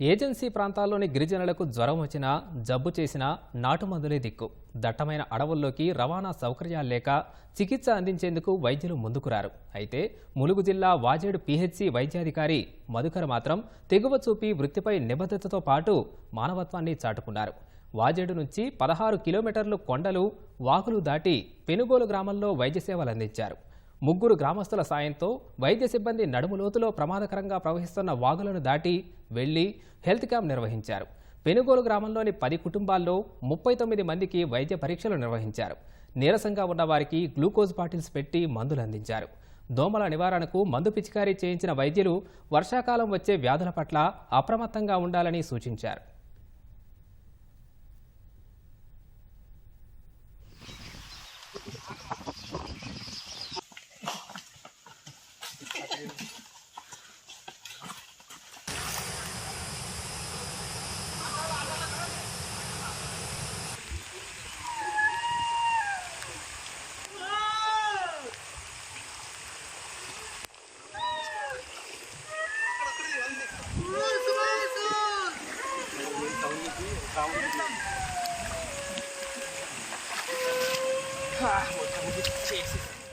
Agency ప్రాంతాల్లోని గిరిజనులకు జ్వరం వచ్చినా జబ్బు చేసినా నాటుమందులే దిక్కు. దట్టమైన అడవుల్లోకి రవాణా సౌకర్యాలు లేక చికిత్స అందించేందుకు వైద్యులు ముందుకురారు. అయితే ములుగు జిల్లా వాజేడు పీహెచ్సి వైద్యాధికారి మధుకర్ మాత్రం తెగువ చూపి వృత్తిపై నిబద్ధతతో పాటు మానవత్వాన్ని చాటుకున్నారు. వాజేడు నుంచి పదహారు కిలోమీటర్లు కొండలు వాకులు దాటి పెనుగోలు గ్రామంలో వైద్య సేవలు అందించారు. ముగ్గురు గ్రామస్తుల సాయంతో వైద్య సిబ్బంది నడుము లోతులో ప్రమాదకరంగా ప్రవహిస్తున్న వాగులను దాటి వెళ్ళి హెల్త్ క్యాంప్ నిర్వహించారు. పెనుగోలు గ్రామంలోని పది కుటుంబాల్లో ముప్పై తొమ్మిది మందికి వైద్య పరీక్షలు నిర్వహించారు. నీరసంగా ఉన్న వారికి గ్లూకోజ్ బాటిల్స్ పెట్టి మందులు అందించారు. దోమల నివారణకు మందు పిచికారీ చేయించిన వైద్యులు వర్షాకాలం వచ్చే వ్యాధుల పట్ల అప్రమత్తంగా ఉండాలని సూచించారు. Ah, what time is it? Jesus.